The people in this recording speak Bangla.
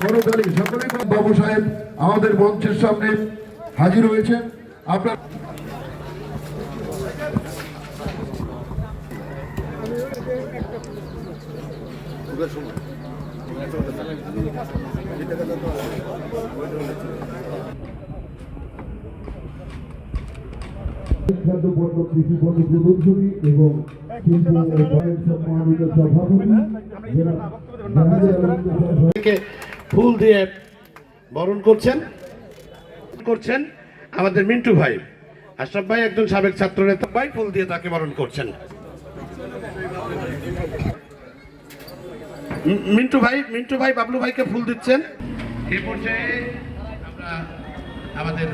করতালি সকলে বাবু সাহেব আমাদের মঞ্চের সামনে হাজির হয়েছেন। আপনার এবং ফুল দিয়ে বরণ করছেন। করছেন আমাদের মিন্টু ভাই। আশরাফ ভাই একজন সাবেক ছাত্র নেতা ভাই, ফুল দিয়ে তাকে বরণ করছেন। মিন্টু ভাই মিন্টু ভাই, বাবলু ভাইকে ফুল দিচ্ছেন। এই পর্যায়ে আমরা আমাদের